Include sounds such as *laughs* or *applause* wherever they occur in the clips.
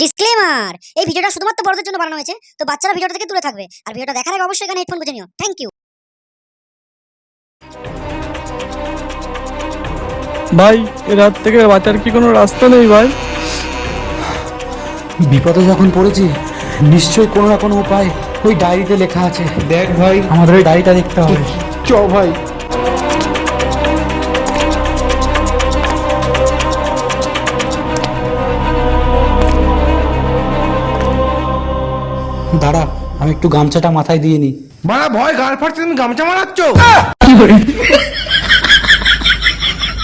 Disclaimer এই ভিডিওটা শুধুমাত্র বড়দের জন্য বানানো হয়েছে তো বাচ্চারা ভিডিওটা থেকে দূরে থাকবে। আর ভিডিওটা দেখার আগে অবশ্যই এখানে হেডফোন গুঁজে নিও। থ্যাংক ইউ ভাই এ রাত থেকে বাঁচার কি কোনো রাস্তা নেই ভাই? বিপদে যখন পড়েছি নিশ্চয়ই কোনো না কোনো উপায় ওই ডায়েরিতে লেখা আছে। দেখ ভাই। আমাদের ওই ডায়েরিটা দেখতে হবে। চ ভাই। দাঁড়া আমি একটু গামছাটা মাথায় দিয়ে নিই। মারা ভয় গাল ফাটছে তুমি গামছা মারাচ্ছ?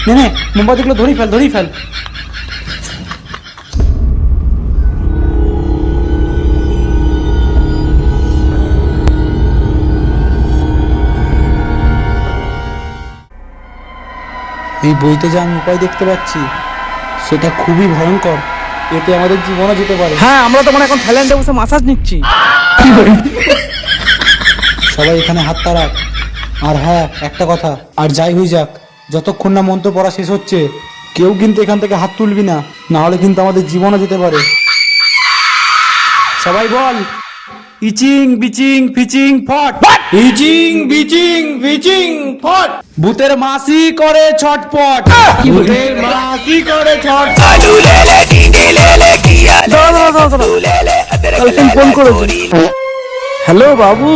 নে নে মোমবাতিগুলো ধরি ফেল ধরি ফেল। এই বইতে যা আমি উপায় দেখতে পাচ্ছি সেটা খুবই ভয়ঙ্কর। এতে আমাদের জীবনও যেতে পারে। হ্যাঁ আমরা তো মানে এখন থাইল্যান্ডে বসে মাসাজ নিচ্ছি। সবাই এখানে হাত তারাক আর হ্যাঁ একটা কথা আর যাই হয়ে যাক যতক্ষণ না মন্ত্র পড়া শেষ হচ্ছে কেউ কিন্তু এখান থেকে হাত তুলবি না না হলে কিন্তু আমাদের জীবনও যেতে পারে। সবাই বল ইচিং বিচিং ফিচিং ফট। ইচিং বিচিং ফিচিং ফট। ভূতের মাসি করে ছটপট। ভূতের মাসি করে ছট দাঁড়া দাঁড়া দাঁড়া দাঁড়া হ্যালো বাবু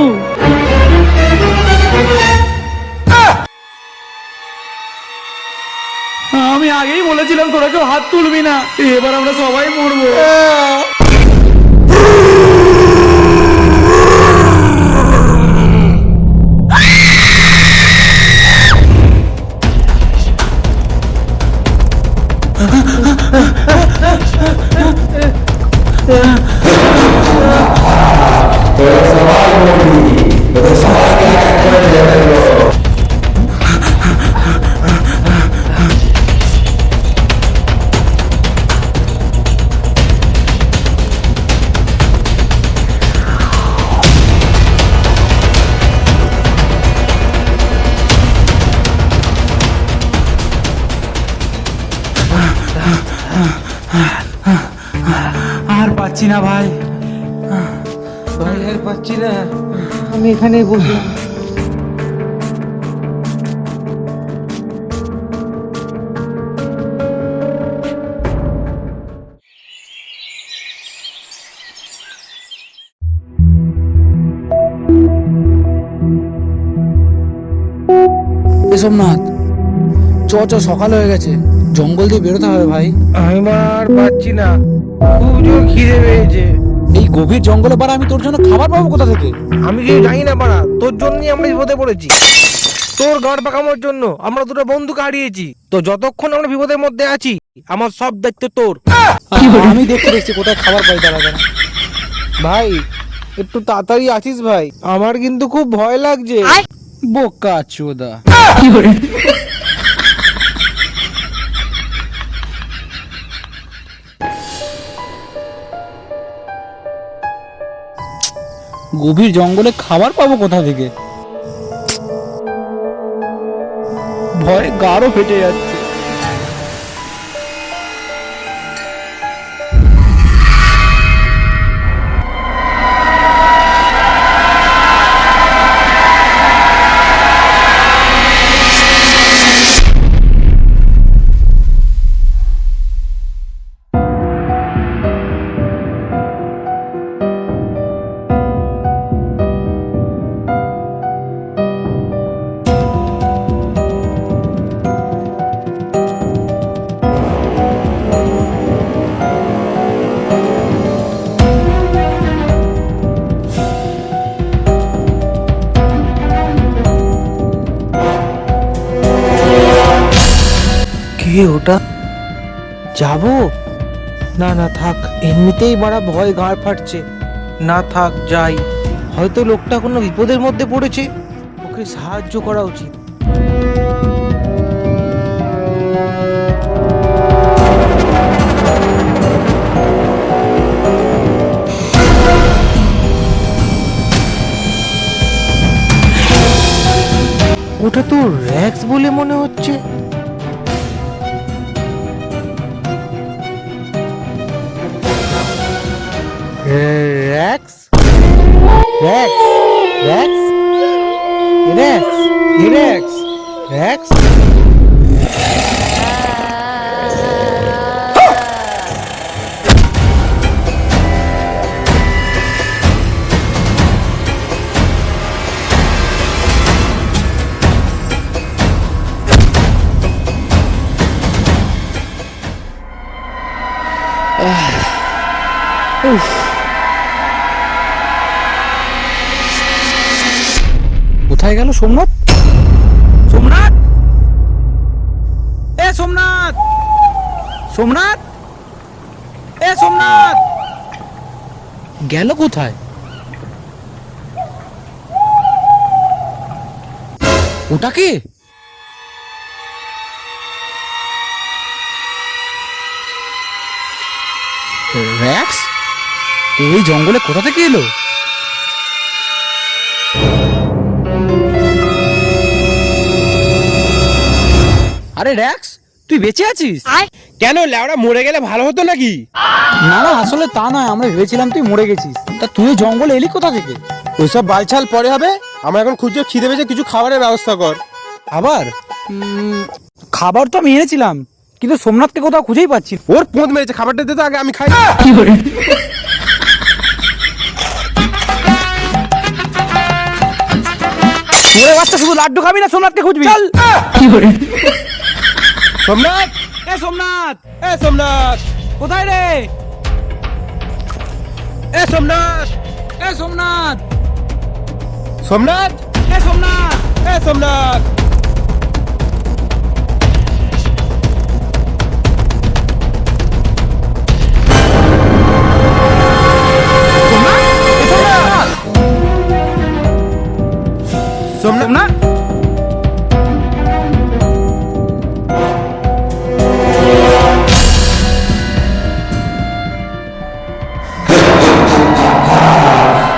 আমি আগেই বলেছিলাম তোরা কেউ হাত তুলবি না। এবার আমরা সবাই মরবো। আর পাচ্ছি না ভাই। ভাই আর পাচ্ছি না। আমি এখানে বসে। সোমনাথ চ চ সকাল হয়ে গেছে। জঙ্গল দিয়ে বেরোতে হবে ভাই। আমি আর পাচ্ছি না। জোর খিদে পেয়েছে। এই গভীর জঙ্গলে পারা আমি তোর জন্য খাবার পাবো কোথা থেকে? আমি কিছু জানি না পারা তোর জন্যই আমরা বিপদে পড়েছি। তোর গাঁড় পাকানোর জন্য আমরা দুটো বন্ধুকে হারিয়েছি। তো যতক্ষণ আমরা বিপদের মধ্যে আছি আমার সব দায়িত্ব তোর। আমি দেখতে দেখছি কোথায় খাবার পাই দাঁড়া ভাই একটু তাড়াতাড়ি আছিস ভাই। আমার কিন্তু খুব ভয় লাগছে। বোকা চোদা। গভীর জঙ্গলে খাবার পাবো কোথা থেকে? ভয়ে গাঢ় ফেটে যাচ্ছে। কে ওটা যাব? না না, থাক, এমনিতেই বাড়া ভয় গাঁড় ফাটছে। না, থাক, যাই। হয়তো লোকটা কোনো বিপদের মধ্যে পড়েছে। ওকে সাহায্য করা উচিত। ওটা তো র্যাক্স বলে মনে হচ্ছে। Rex. Rex. Rex. Rex. Rex. Ah. *sighs* Oof. কোথায় গেল সোমনাথ? সোমনাথ? এ সোমনাথ! সোমনাথ? এ সোমনাথ! গেল কোথায়? ওটা কে? র্যাক্স? ওই জঙ্গলে কোথা থেকে এলো? আরে র্যাক্স তুই বেঁচে আছিস? কেন ল্যাওড়া মরে গেলে ভালো হতো নাকি? না না আসলে তা নয় আমরা ভেবেছিলাম তুই মরে গেছিস। তা তুই জঙ্গলে এলি কোথা থেকে? ওইসব বালছাল পরে হবে আমরা এখন খুঁজে খিদে পেয়েছে কিছু খাবারের ব্যবস্থা কর। আবার? খাবার তো আমি এনেছিলাম কিন্তু সোমনাথকে কোথাও খুঁজেই পাচ্ছি না। ওর পোঁত মেরেছে খাবারটা দে তো আগে আমি খাই। ওরে বাচ্চা শুধু লাড্ডু খাবি না সোমনাথকে খুঁজবি? চল। সোমনাথ? এ সোমনাথ এ সোমনাথ কোথায় রে? এ সোমনাথ এ সোমনাথ। সোমনাথ? এ সোমনাথ এ সোমনাথ।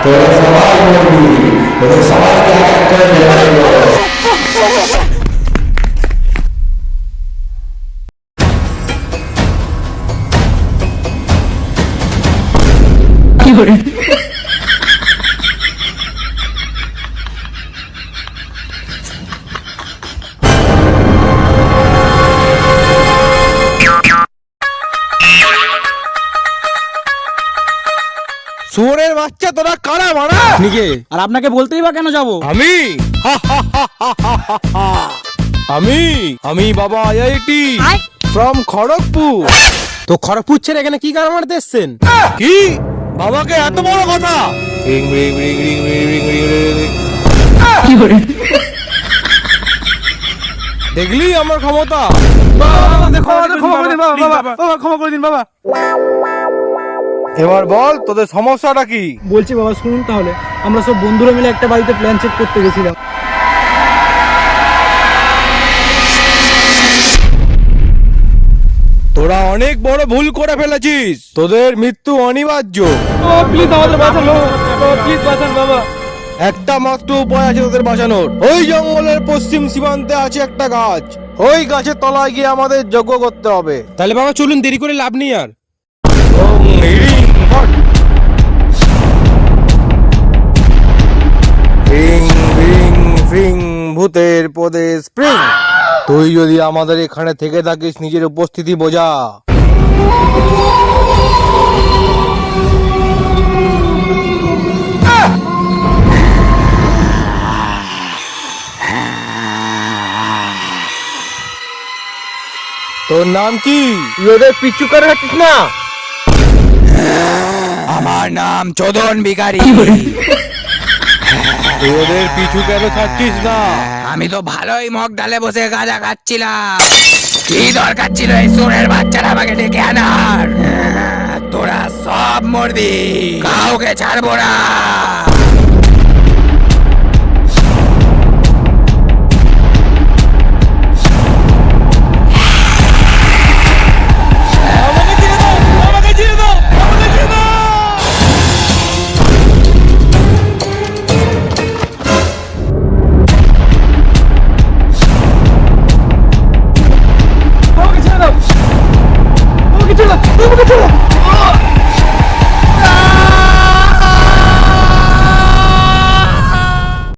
तो सवाल बोल रही तो सवाल क्या कर रहे हो শুয়োরের বাচ্চা তোরা কারা মারা? নিকে আর আপনাকে বলতেই বা কেন যাব? আমি? আমি? আমি বাবা আইআইটি ফ্রম খড়গপুর। তো খড়গপুর ছেড়ে এখানে কি কারা মারতে এসছেন? কি? বাবাকে এত বড় কথা? দেখলি আমার ক্ষমতা? ক্ষমা করে দিন বাবা ক্ষমা করে দিন বাবা। এবার বল তোদের সমস্যাটা কি? বলছি বাবা শুনুন তাহলে। আমরা সব বন্ধুরা মিলে একটা বাড়িতে প্ল্যান চেক করতে গেছিলাম। তোরা অনেক বড় ভুল করে ফেলেছিস। তোদের মৃত্যু অনিবার্য। প্লিজ আমাদের বাঁচান প্লিজ বাঁচান বাবা। একটা মাত্র উপায় আছে তোদের বাঁচানোর। ওই জঙ্গলের পশ্চিম সীমান্তে আছে একটা গাছ। ওই গাছের তলায় গিয়ে আমাদের যজ্ঞ করতে হবে। তাহলে বাবা চলুন দেরি করে লাভ নেই আর। ভূতের পদে স্প্রিং তুই যদি আমাদের এখানে থেকে থাকিস নিজের উপস্থিতি বোঝা। তোর নাম কি? তুই ওদের পিছু করে রাখিস না। আমার নাম চোদন বিকারি। *laughs* ওদের পিছু কেন না? আমি তো ভালোই মগ ডালে বসে গাঁজা খাচ্ছিলাম। কি দরকার ছিল এই সুরের বাচ্চারা আমাকে ডেকে আনার? তোরা সব মরবি। কাউকে ছাড়বো না।